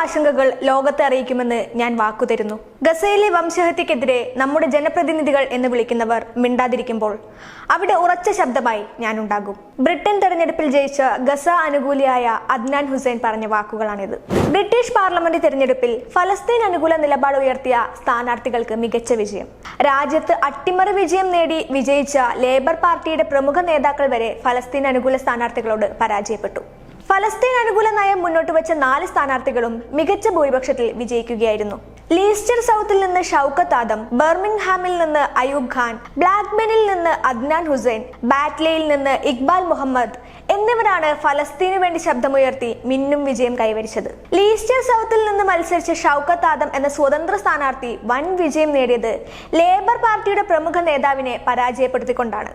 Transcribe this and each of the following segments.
ആശങ്കകൾ ലോകത്തെ അറിയിക്കുമെന്ന് ഞാൻ വാക്കുതരുന്നു. ഗസയിലെ വംശഹത്യക്കെതിരെ നമ്മുടെ ജനപ്രതിനിധികൾ എന്ന് വിളിക്കുന്നവർ മിണ്ടാതിരിക്കുമ്പോൾ അവിടെ ഉറച്ച ശബ്ദമായി ഞാനുണ്ടാകും. ബ്രിട്ടൻ തെരഞ്ഞെടുപ്പിൽ ജയിച്ച ഗസ അനുകൂലിയായ അദ്നാൻ ഹുസൈൻ പറഞ്ഞ വാക്കുകളാണിത്. ബ്രിട്ടീഷ് പാർലമെന്റ് തെരഞ്ഞെടുപ്പിൽ ഫലസ്തീൻ അനുകൂല നിലപാട് ഉയർത്തിയ സ്ഥാനാർത്ഥികൾക്ക് മികച്ച വിജയം. രാജ്യത്ത് അട്ടിമറി വിജയം നേടി വിജയിച്ച ലേബർ പാർട്ടിയുടെ പ്രമുഖ നേതാക്കൾ വരെ ഫലസ്തീൻ അനുകൂല സ്ഥാനാർത്ഥികളോട് പരാജയപ്പെട്ടു. ഫലസ്തീൻ അനുകൂല നയം മുന്നോട്ട് വെച്ച നാല് സ്ഥാനാർത്ഥികളും മികച്ച ഭൂരിപക്ഷത്തിൽ വിജയിക്കുകയായിരുന്നു. ലീസ്റ്റർ സൗത്തിൽ നിന്ന് ഷൌക്കത്ത് ആദം ബർമിംഗ്ഹാമിൽ നിന്ന് അയൂബ് ഖാൻ ബ്ലാക്ക്ബെനിൽ നിന്ന് അദ്നാൻ ഹുസൈൻ ബാറ്റ്ലയിൽ നിന്ന് ഇക്ബാൽ മുഹമ്മദ് എന്നിവരാണ് ഫലസ്തീനു വേണ്ടി ശബ്ദമുയർത്തി മിന്നും വിജയം കൈവരിച്ചത്. ലീസ്റ്റർ സൗത്തിൽ നിന്ന് മത്സരിച്ച ഷൌക്കത്ത് ആദം എന്ന സ്വതന്ത്ര സ്ഥാനാർത്ഥി വൻ വിജയം നേടിയത് ലേബർ പാർട്ടിയുടെ പ്രമുഖ നേതാവിനെ പരാജയപ്പെടുത്തിക്കൊണ്ടാണ്.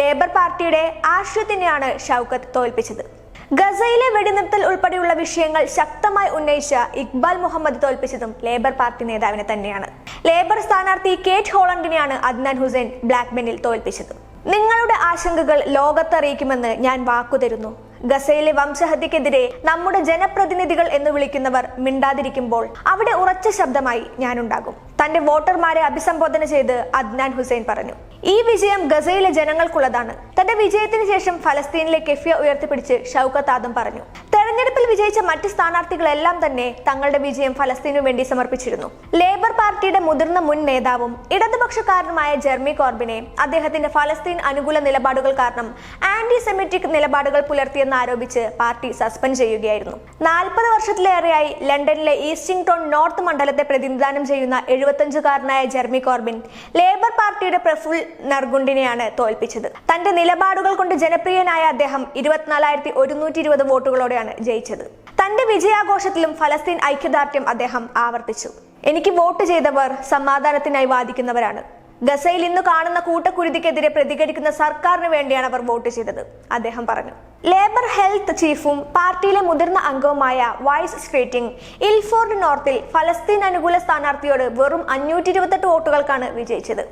ലേബർ പാർട്ടിയുടെ ആശയത്തിനെയാണ് ഷൌക്കത്ത് തോൽപ്പിച്ചത്. ഗസയിലെ വെടിനിർത്തൽ ഉൾപ്പെടെയുള്ള വിഷയങ്ങൾ ശക്തമായി ഉന്നയിച്ച ഇക്ബാൽ മുഹമ്മദ് തോൽപ്പിച്ചതും ലേബർ പാർട്ടി നേതാവിനെ തന്നെയാണ്. ലേബർ സ്ഥാനാർത്ഥി കേറ്റ് ഹോളണ്ടിനെയാണ് അദ്നാൻ ഹുസൈൻ ബ്ലാക്ക്മെനിൽ തോൽപ്പിച്ചത്. നിങ്ങളുടെ ആശങ്കകൾ ലോകത്തറിയിക്കുമെന്ന് ഞാൻ വാക്കുതരുന്നു. ഗസയിലെ വംശഹത്യക്കെതിരെ നമ്മുടെ ജനപ്രതിനിധികൾ എന്ന് വിളിക്കുന്നവർ മിണ്ടാതിരിക്കുമ്പോൾ അവിടെ ഉറച്ച ശബ്ദമായി ഞാനുണ്ടാകും. തന്റെ വോട്ടർമാരെ അഭിസംബോധന ചെയ്ത് അദ്നാൻ ഹുസൈൻ പറഞ്ഞു. ഈ വിജയം ഗസയിലെ ജനങ്ങൾക്കുള്ളതാണ്. തന്റെ വിജയത്തിന് ശേഷം ഫലസ്തീനിലെ കെഫിയ ഉയർത്തിപ്പിടിച്ച് ഷൗക്കത്ത് ആദം പറഞ്ഞു. തെരഞ്ഞെടുപ്പിൽ വിജയിച്ച മറ്റ് സ്ഥാനാർത്ഥികളെല്ലാം തന്നെ തങ്ങളുടെ വിജയം ഫലസ്തീനു വേണ്ടി സമർപ്പിച്ചിരുന്നു. ലേബർ പാർട്ടിയുടെ മുതിർന്ന മുൻ നേതാവും ഇടതുപക്ഷക്കാരനുമായ ജെർമി കോർബിനെ അദ്ദേഹത്തിന്റെ ഫലസ്തീൻ അനുകൂല നിലപാടുകൾ കാരണം ആന്റി സെമിറ്റിക് നിലപാടുകൾ പുലർത്തിയെന്ന് ആരോപിച്ച് പാർട്ടി സസ്പെൻഡ് ചെയ്യുകയായിരുന്നു. നാൽപ്പത് വർഷത്തിലേറെയായി ലണ്ടനിലെ ഈസ്റ്റിംഗ്ടൺ നോർത്ത് മണ്ഡലത്തെ പ്രതിനിധാനം ചെയ്യുന്ന എഴുപത്തഞ്ചുകാരനായ ജെർമി കോർബിൻ ലേബർ പാർട്ടിയുടെ പ്രഫുൽ നർഗുണ്ടിനെയാണ് തോൽപ്പിച്ചത്. തന്റെ നിലപാടുകൾ കൊണ്ട് ജനപ്രിയനായ അദ്ദേഹം ഇരുപത്തിനാലായിരത്തി ഒരുന്നൂറ്റി ഇരുപത് വോട്ടുകളോടെയാണ് ജയിച്ചത്. തന്റെ വിജയാഘോഷത്തിലും ഫലസ്തീൻ ഐക്യദാർഢ്യം അദ്ദേഹം ആവർത്തിച്ചു. എനിക്ക് വോട്ട് ചെയ്തവർ സമാധാനത്തിനായി വാദിക്കുന്നവരാണ്. ഗസയിൽ ഇന്ന് കാണുന്ന കൂട്ടക്കുരുതിക്കെതിരെ പ്രതികരിക്കുന്ന സർക്കാരിന് വേണ്ടിയാണ് അവർ വോട്ട് ചെയ്തത് അദ്ദേഹം പറഞ്ഞു. ലേബർ ഹെൽത്ത് ചീഫും പാർട്ടിയിലെ മുതിർന്ന അംഗവുമായ വൈസ് സ്ട്രീറ്റിംഗ് ഇൽഫോർഡ് നോർത്തിൽ ഫലസ്തീൻ അനുകൂല സ്ഥാനാർത്ഥിയോട് വെറും അഞ്ഞൂറ്റി ഇരുപത്തെട്ട് വോട്ടുകൾക്കാണ് വിജയിച്ചത്.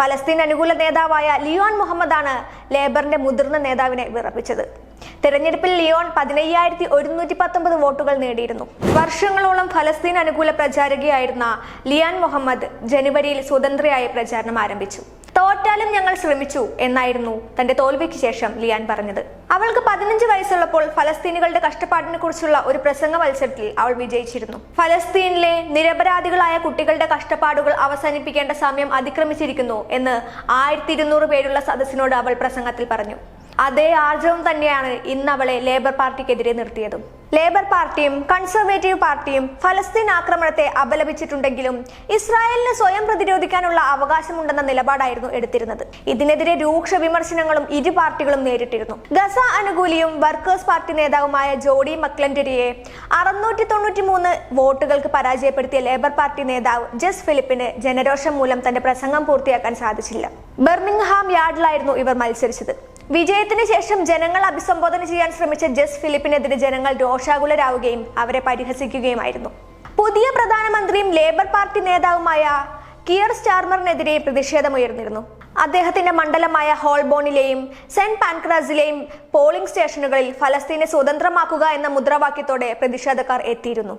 ഫലസ്തീൻ അനുകൂല നേതാവായ ലിയോൺ മുഹമ്മദാണ് ലേബറിന്റെ മുതിർന്ന നേതാവിനെ വിറപ്പിച്ചത്. തെരഞ്ഞെടുപ്പിൽ ലിയോൺ പതിനയ്യായിരത്തി ഒരുന്നൂറ്റി പത്തൊമ്പത് വോട്ടുകൾ നേടിയിരുന്നു. വർഷങ്ങളോളം ഫലസ്തീൻ അനുകൂല പ്രചാരകയായിരുന്ന ലിയാൻ മുഹമ്മദ് ജനുവരിയിൽ സ്വതന്ത്രയായി പ്രചാരണം ആരംഭിച്ചു. തോറ്റാലും ഞങ്ങൾ ശ്രമിച്ചു എന്നായിരുന്നു തന്റെ തോൽവിക്ക് ശേഷം ലിയാൻ പറഞ്ഞത്. അവൾക്ക് പതിനഞ്ച് വയസ്സുള്ളപ്പോൾ ഫലസ്തീനുകളുടെ കഷ്ടപ്പാടിനെ കുറിച്ചുള്ള ഒരു പ്രസംഗ മത്സരത്തിൽ അവൾ വിജയിച്ചിരുന്നു. ഫലസ്തീനിലെ നിരപരാധികളായ കുട്ടികളുടെ കഷ്ടപ്പാടുകൾ അവസാനിപ്പിക്കേണ്ട സമയം അതിക്രമിച്ചിരിക്കുന്നു എന്ന് ആയിരത്തി പേരുള്ള സദസ്സിനോട് അവൾ പ്രസംഗത്തിൽ പറഞ്ഞു. അതേ ആർജവം തന്നെയാണ് ഇന്ന് അവളെ ലേബർ പാർട്ടിക്കെതിരെ നിർത്തിയതും. ലേബർ പാർട്ടിയും കൺസർവേറ്റീവ് പാർട്ടിയും ഫലസ്തീൻ ആക്രമണത്തെ അപലപിച്ചിട്ടുണ്ടെങ്കിലും ഇസ്രായേലിന് സ്വയം പ്രതിരോധിക്കാനുള്ള അവകാശമുണ്ടെന്ന നിലപാടായിരുന്നു എടുത്തിരുന്നത്. ഇതിനെതിരെ രൂക്ഷ വിമർശനങ്ങളും ഇരു പാർട്ടികളും നേരിട്ടിരുന്നു. ഗസ അനുകൂലിയും വർക്കേഴ്സ് പാർട്ടി നേതാവുമായ ജോഡി മക്ലൻഡരിയെ അറുന്നൂറ്റി തൊണ്ണൂറ്റി മൂന്ന് വോട്ടുകൾക്ക് പരാജയപ്പെടുത്തിയ ലേബർ പാർട്ടി നേതാവ് ജസ് ഫിലിപ്പിന് ജനരോഷം മൂലം തന്റെ പ്രസംഗം പൂർത്തിയാക്കാൻ സാധിച്ചില്ല. ബെർമിംഗ്ഹാം യാർഡിലായിരുന്നു ഇവർ മത്സരിച്ചത്. വിജയത്തിന് ശേഷം ജനങ്ങൾ അഭിസംബോധന ചെയ്യാൻ ശ്രമിച്ച ജസ് ഫിലിപ്പിനെതിരെ ജനങ്ങൾ രോഷാകുലരാവുകയും അവരെ പരിഹസിക്കുകയുമായിരുന്നു. പുതിയ പ്രധാനമന്ത്രിയും ലേബർ പാർട്ടി നേതാവുമായ കിയർ സ്റ്റാർമറിനെതിരെ പ്രതിഷേധമുയർന്നിരുന്നു. അദ്ദേഹത്തിന്റെ മണ്ഡലമായ ഹോൾബോണിലെയും സെന്റ് പാൻക്രാസിലെയും പോളിംഗ് സ്റ്റേഷനുകളിൽ ഫലസ്തീനെ സ്വതന്ത്രമാക്കുക എന്ന മുദ്രാവാക്യത്തോടെ പ്രതിഷേധക്കാർ എത്തിയിരുന്നു.